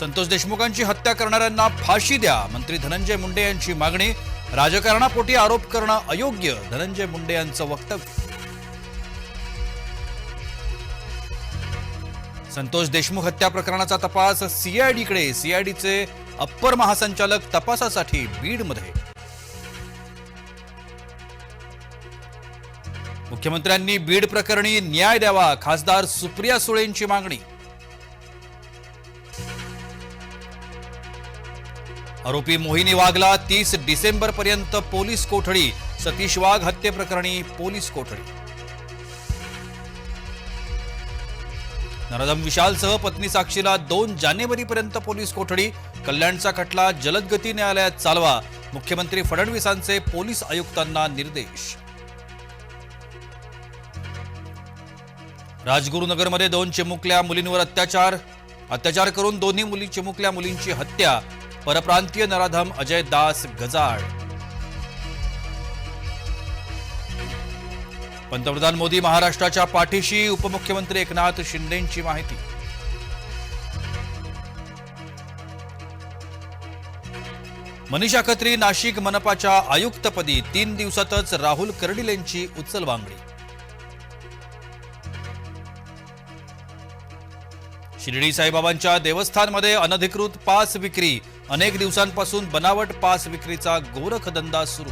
संतोष देशमुखांची हत्या करणाऱ्यांना फाशी द्या. मंत्री धनंजय मुंडे यांची मागणी. राजकारणापोटी आरोप करणं अयोग्य धनंजय मुंडे यांचं वक्तव्य. संतोष देशमुख हत्या प्रकरणाचा तपास सीआयडीकडे सीआयडीचे अप्पर महासंचालक तपासासाठी बीडमध्ये. मुख्यमंत्र्यांनी बीड प्रकरणी न्याय द्यावा. खासदार सुप्रिया सुळेंची मागणी. आरोपी मोहिनी वाघला तीस डिसेंबर पर्यंत पोलीस कोठडी सतीश वाघ हत्येप्रकरणी पोलीस कोठडी. नरदम विशालसह पत्नी साक्षीला दोन जानेवारीपर्यंत पोलीस कोठडी कल्याणचा खटला जलदगती न्यायालयात चालवा मुख्यमंत्री फडणवीसांचे पोलीस आयुक्तांना निर्देश. राजगुरुनगरमध्ये दोन चिमुकल्या मुलींवर अत्याचार अत्याचार करून दोन्ही मुली चिमुकल्या मुलींची हत्या परप्रांतीय नराधम अजय दास गजाड पंतप्रधान मोदी महाराष्ट्राच्या पाठीशी उपमुख्यमंत्री एकनाथ शिंदेंची माहिती. मनीषा खत्री नाशिक मनपाच्या आयुक्तपदी तीन दिवसातच राहुल कर्डिल यांची उचलबांगडी शिर्डी साईबाबांच्या देवस्थानमध्ये अनधिकृत पास विक्री अनेक दिवसांपासून बनावट पास विक्रीचा गोरखधंदा सुरू.